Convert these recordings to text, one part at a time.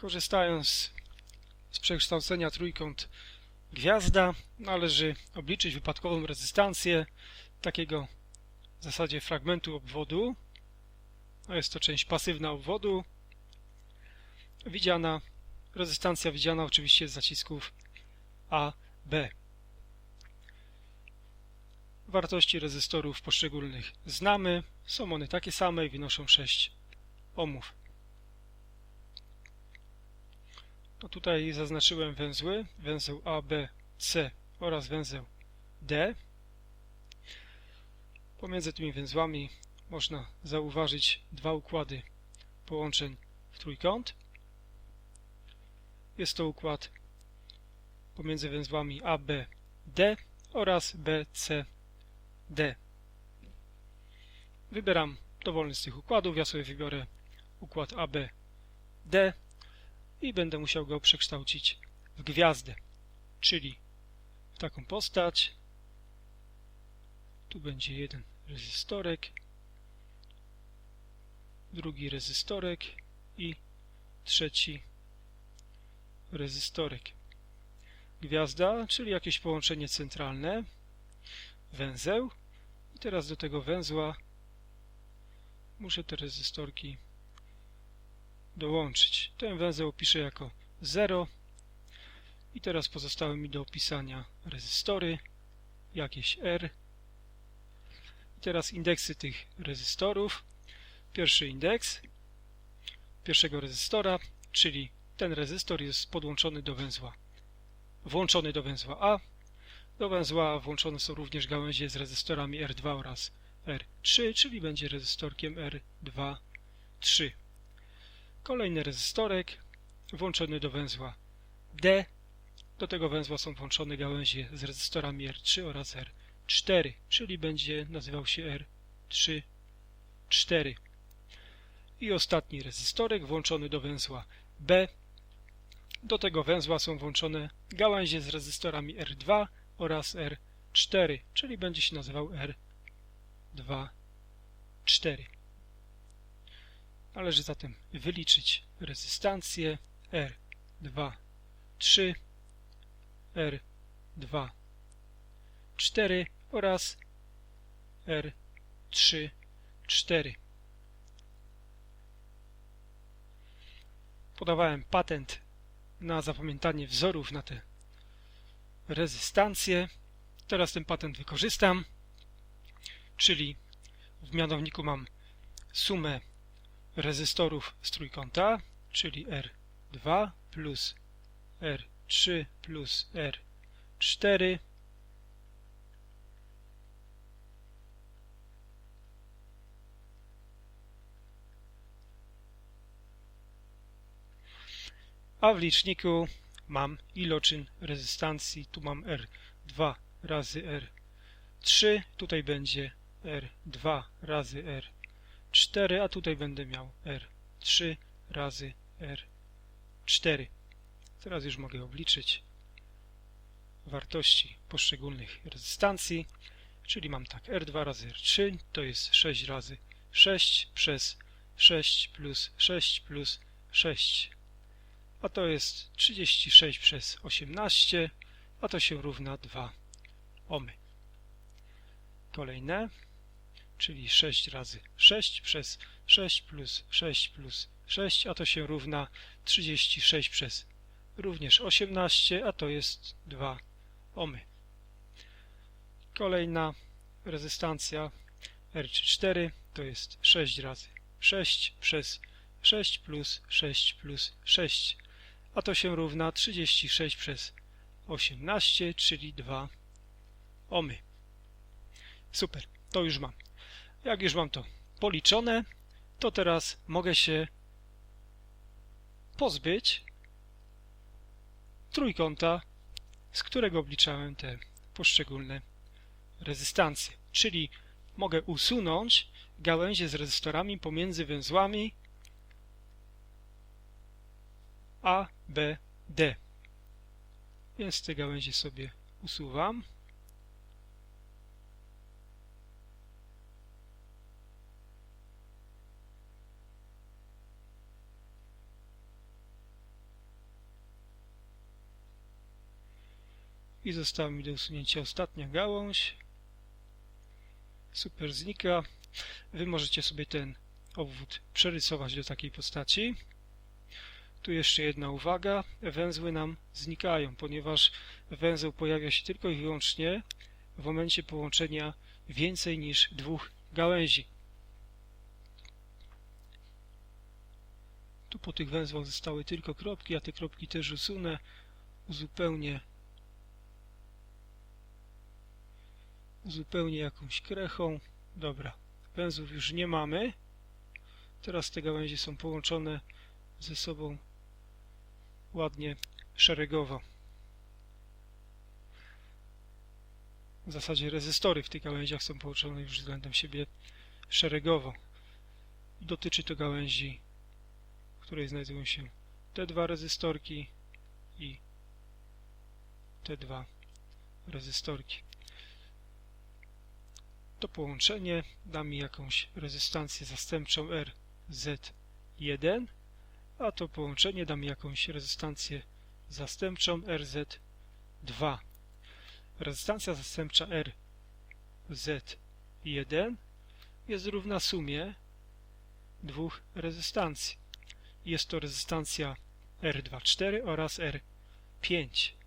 Korzystając z przekształcenia trójkąt gwiazda należy obliczyć wypadkową rezystancję takiego w zasadzie fragmentu obwodu. No jest to część pasywna obwodu. Widziana, rezystancja widziana oczywiście z zacisków A, B. Wartości rezystorów poszczególnych znamy. Są one takie same i wynoszą 6 ohmów. No tutaj zaznaczyłem węzły, węzeł A, B, C oraz węzeł D. Pomiędzy tymi węzłami można zauważyć dwa układy połączeń w trójkąt. Jest to układ pomiędzy węzłami A, B, D oraz B, C, D. Wybieram dowolny z tych układów. Ja sobie wybiorę układ A, B, D i będę musiał go przekształcić w gwiazdę, czyli w taką postać. Tu będzie jeden rezystorek, drugi rezystorek i trzeci rezystorek. Gwiazda, czyli jakieś połączenie centralne, węzeł i teraz do tego węzła muszę te rezystorki dołączyć. Ten węzeł opiszę jako 0 i teraz pozostały mi do opisania rezystory, jakieś R. I teraz indeksy tych rezystorów. Pierwszy indeks pierwszego rezystora, czyli ten rezystor jest podłączony do węzła, włączony do węzła A. Do węzła A włączone są również gałęzie z rezystorami R2 oraz R3, czyli będzie rezystorkiem R2, 3. Kolejny rezystorek włączony do węzła D. Do tego węzła są włączone gałęzie z rezystorami R3 oraz R4, czyli będzie nazywał się R3, 4. I ostatni rezystorek włączony do węzła B. Do tego węzła są włączone gałęzie z rezystorami R2 oraz R4, czyli będzie się nazywał R2, 4. Należy zatem wyliczyć rezystancję R2, 3, R2, 4 oraz R3, 4. Podawałem patent na zapamiętanie wzorów na te rezystancje. Teraz ten patent wykorzystam, czyli w mianowniku mam sumę rezystorów z trójkąta, czyli R2 plus R3 plus R4 a w liczniku mam iloczyn rezystancji, tu mam R2 razy R3, tutaj będzie R2 razy R 4, a tutaj będę miał R3 razy R4. Teraz już mogę obliczyć wartości poszczególnych rezystancji, czyli mam tak R2 razy R3 to jest 6 razy 6 przez 6 plus 6 plus 6, a to jest 36 przez 18, a to się równa 2 ohmy. Kolejne czyli 6 razy 6 przez 6 plus 6 plus 6, a to się równa 36 przez również 18, a to jest 2 ohmy. Kolejna rezystancja R34 to jest 6 razy 6 przez 6 plus 6 plus 6, a to się równa 36 przez 18, czyli 2 ohmy. Super, to już mam. Jak już mam to policzone, to teraz mogę się pozbyć trójkąta, z którego obliczałem te poszczególne rezystancje. Czyli mogę usunąć gałęzie z rezystorami pomiędzy węzłami A, B, D. Więc te gałęzie sobie usuwam. I została mi do usunięcia ostatnia gałąź. Super znika. Wy możecie sobie ten obwód przerysować do takiej postaci. Tu jeszcze jedna uwaga. Węzły nam znikają, ponieważ węzeł pojawia się tylko i wyłącznie w momencie połączenia więcej niż dwóch gałęzi. Tu po tych węzłach zostały tylko kropki, a te kropki też usunę, uzupełnię uzupełnię jakąś krechą. Dobra, węzłów już nie mamy. Teraz te gałęzie są połączone ze sobą ładnie szeregowo. W zasadzie rezystory w tych gałęziach są połączone już względem siebie szeregowo. Dotyczy to gałęzi, w której znajdują się te dwa rezystorki i te dwa rezystorki. To połączenie da mi jakąś rezystancję zastępczą RZ1, a to połączenie da mi jakąś rezystancję zastępczą RZ2. Rezystancja zastępcza RZ1 jest równa sumie dwóch rezystancji. Jest to rezystancja R24 oraz R5.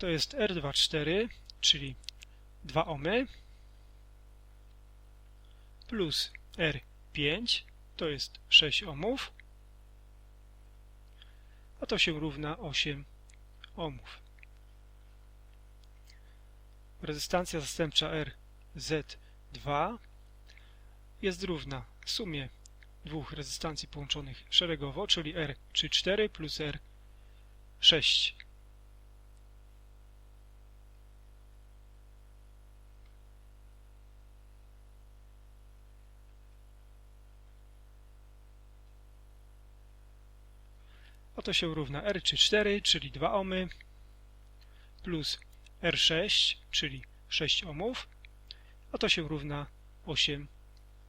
To jest R24, czyli 2 ohmy plus R5 to jest 6 ohmów, a to się równa 8 ohmów. Rezystancja zastępcza RZ2 jest równa sumie dwóch rezystancji połączonych szeregowo, czyli R34 plus R6. A to się równa R34, czyli 2 ohmy, plus R6, czyli 6 ohmów, a to się równa 8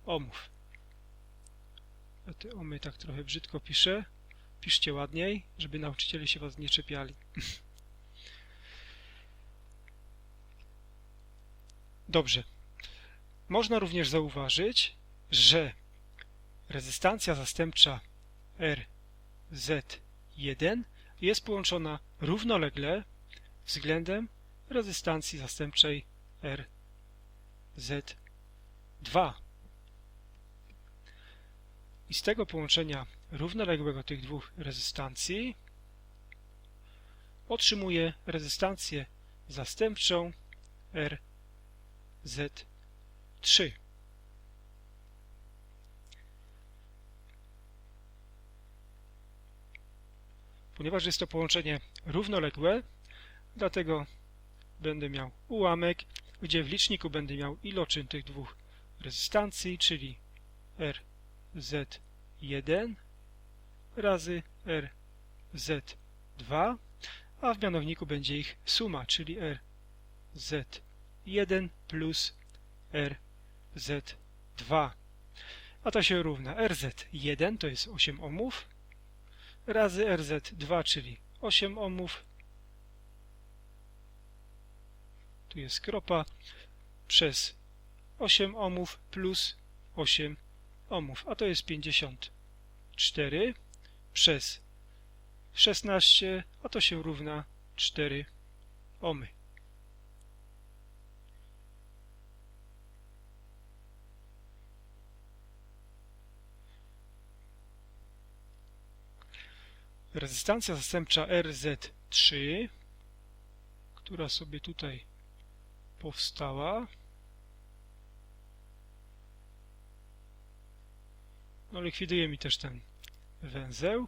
ohmów. A te ohmy tak trochę brzydko piszę. Piszcie ładniej, żeby nauczyciele się Was nie czepiali. Dobrze. Można również zauważyć, że rezystancja zastępcza RZ 1 jest połączona równolegle względem rezystancji zastępczej RZ2. I z tego połączenia równoległego tych dwóch rezystancji otrzymuję rezystancję zastępczą RZ3. Ponieważ jest to połączenie równoległe, dlatego będę miał ułamek, gdzie w liczniku będę miał iloczyn tych dwóch rezystancji, czyli RZ1 razy RZ2, a w mianowniku będzie ich suma, czyli RZ1 plus RZ2. A to się równa RZ1 to jest 8 ohmów, razy RZ2, czyli 8 ohmów. Tu jest kropa przez 8 ohmów plus 8 ohmów, a to jest 54 przez 16, a to się równa 4 ohmy. Rezystancja zastępcza RZ3, która sobie tutaj powstała. No, likwiduje mi też ten węzeł.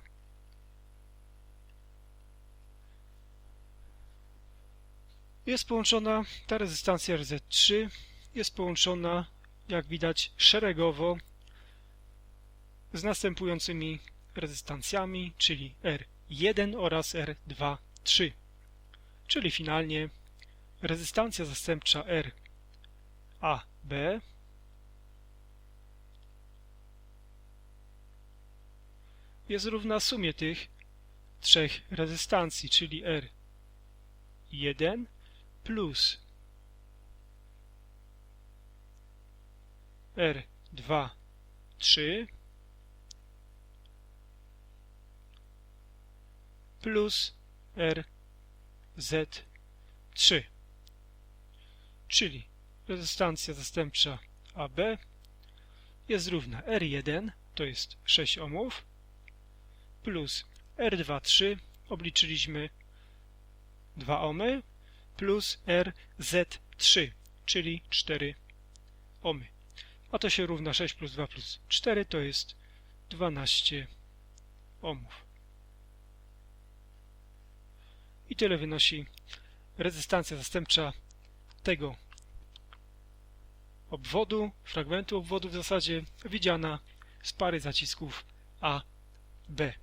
Jest połączona, ta rezystancja RZ3 jest połączona, jak widać, szeregowo z następującymi rezystancjami, czyli R1 oraz R2, 3. czyli finalnie rezystancja zastępcza R A B jest równa sumie tych trzech rezystancji, czyli R1 plus R2, 3 plus RZ3 czyli rezystancja zastępcza AB jest równa R1 to jest 6 ohmów plus R23 obliczyliśmy 2 ohmy plus RZ3 czyli 4 ohmy. A to się równa 6 plus 2 plus 4 to jest 12 ohmów i tyle wynosi rezystancja zastępcza tego obwodu, fragmentu obwodu w zasadzie widziana z pary zacisków A, B.